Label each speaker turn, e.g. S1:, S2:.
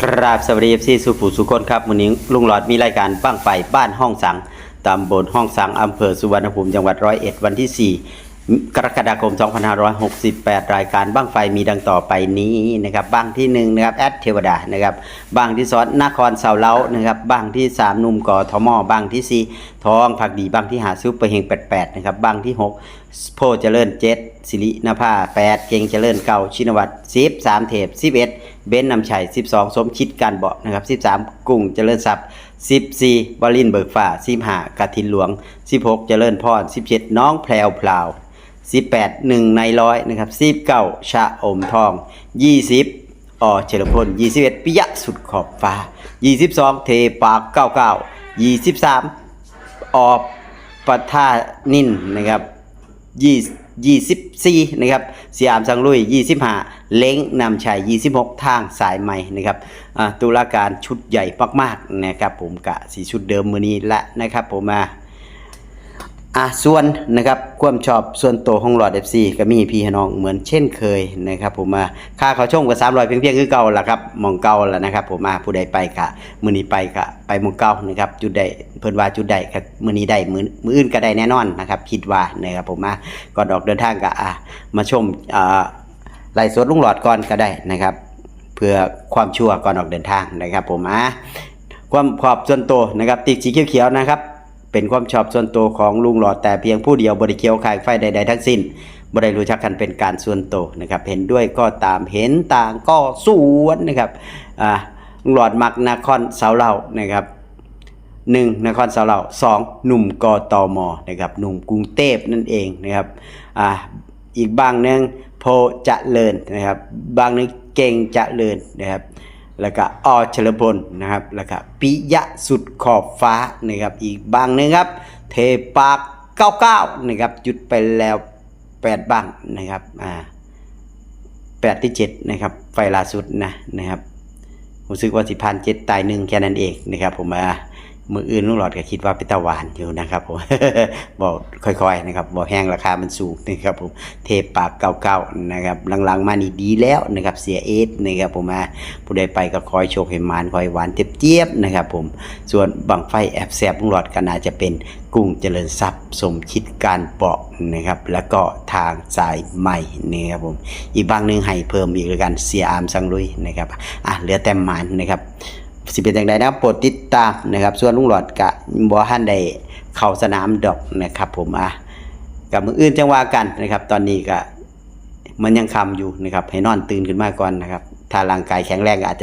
S1: ครับสวัสดีเอฟซีสุภูสุคนครับวันนี้ลุงหลอดมีรายการบ้างไฟบ้านห้องสังตำบลห้องสังอำเภอสุวรรณภูมิจังหวัดร้อยเอ็ดวันที่4 กรกฎาคม 2568 รายการบ้างไฟมีดังต่อไปนี้นะครับบ้างที่1นะครับแอดเทวดานะครับบ้างที่สองนครเสาเล้านะครับบ้างที่ 3 นุ่มกอทมบ้างที่ 4 ทองผักดีบ้างที่หาซุปเปอร์เฮง88นะครับบ้างที่ 6 โพเจริญเจ็ดสิรินภา8 เก่งเจริญเก่าชินวัตร10 3 เทพ 11 เบนนำชัย 12 สมคิดการเบาะนะครับ13 กุ้งเจริญทรัพย์14วลินเบิกฟ้า15กฐินหลวง 16 เจริญพร17 น้องแพรวพลาว 18 1 ในร้อยนะครับ19ชะอมทอง 20อเฉลิมพล 21 ปิยะสุดขอบฟ้า 22 เทปาก99 23 ออปัทานินนะครับยี่ยี่สิบสี่นะครับสยามสังลุยยี่สิบห้าเล้งนำชัยยี่สิบหกทางสายใหม่นะครับตุลาการชุดใหญ่มากๆนะครับผมกะสีชุดเดิมมือนี้ละนะครับผมมา อะส่วนนะครับความชอบส่วนตัวของหลอดเอฟซีก็มีพี่น้องเหมือนเช่นเคยนะครับผมมาค่าเขาชมกับสามรอยเพียงเพียงคือเก่าละครับมองเก่าแล้วนะครับผมมาผู้ใดไปกะมือนี้ไปกะไปมองเก่านะครับจุดใดเพิ่นว่าจุดใดก็มือนี้ได้มือมืออื่นก็ได้แน่นอนนะครับคิดว่านะครับผมมาก่อนออกเดินทางกะอะมาชมอ่าไล่สดลุงหลอดก่อนก็ได้นะครับ เพื่อความชัวร์ก่อนออกเดินทางนะครับผมอะความขอบส่วนตัวนะครับติ๊กสีเขียวๆนะครับ เป็นความชอบส่วนตัวของลุงหลอดแต่เพียงผู้เดียวบริเคียวขายไฟใด ๆ ทั้งสิ้นบริรู้จักกันเป็นการส่วนตัวนะครับ เห็นด้วยก็ตามเห็นต่างก็สวนนะครับอ่าลุงหลอดมักนครเสาเหล่านะครับหนึ่งนครสาเหล่าสองหนุ่มกตมนะครับหนุ่มกรุงเทพนั่นเองนะครับอ่าอีกบางนึงโพจะเลินนะครับ บางนึงเก่งจะเลินนะครับ แล้วก็อชลิมพลนะครับ แล้วก็ปิยะสุดขอบฟ้านะครับ อีกบางหนึงครับ เทปาก99นะครับหยุดไปแล้ว8บ้างนะครับ อ่า8ที่7นะครับ ไฟล่าสุดนะนะครับ ผมซึกว่าสิพันเจ็ดตายหนึ่งแค่นั้นเองนะครับผมอ่า มืออื่นลุงหลอดก็คิดว่าเป็นตะวานอยู่นะครับผมบอกค่อยๆนะครับบอกแห้งราคามันสูงนะครับผมเทปากเก่าๆนะครับหลังๆมานี่ดีแล้วนะครับเสียเอสนะครับผมมาผู้ใดไปก็คอยโชคให้หมานคอยหวานเจี๊ยบๆนะครับผมส่วนบังไฟแอบแสบลุงหลอดก็น่าจะเป็นกุ้งเจริญทรัพย์สมคิดการเปาะนะครับ แล้วก็ทางสายใหม่นะครับผมอีกบางหนึ่งให้เพิ่มอีกแล้วกันเสียอามสังลุยนะครับอะเหลือแต่หมานนะครับ สิเป็นอย่างไรนะครับโปรดติดตามนะครับ ส่วนลุงหลอดกะบ่ฮันได้เข้าสนามดอกนะครับ ผมอะกับมืออื่นจังว่ากันนะครับ ตอนนี้ก็มันยังคำอยู่นะครับ ให้นอนตื่นขึ้นมาก่อนนะครับ ถ้าร่างกายแข็งแรงก็อาจจะ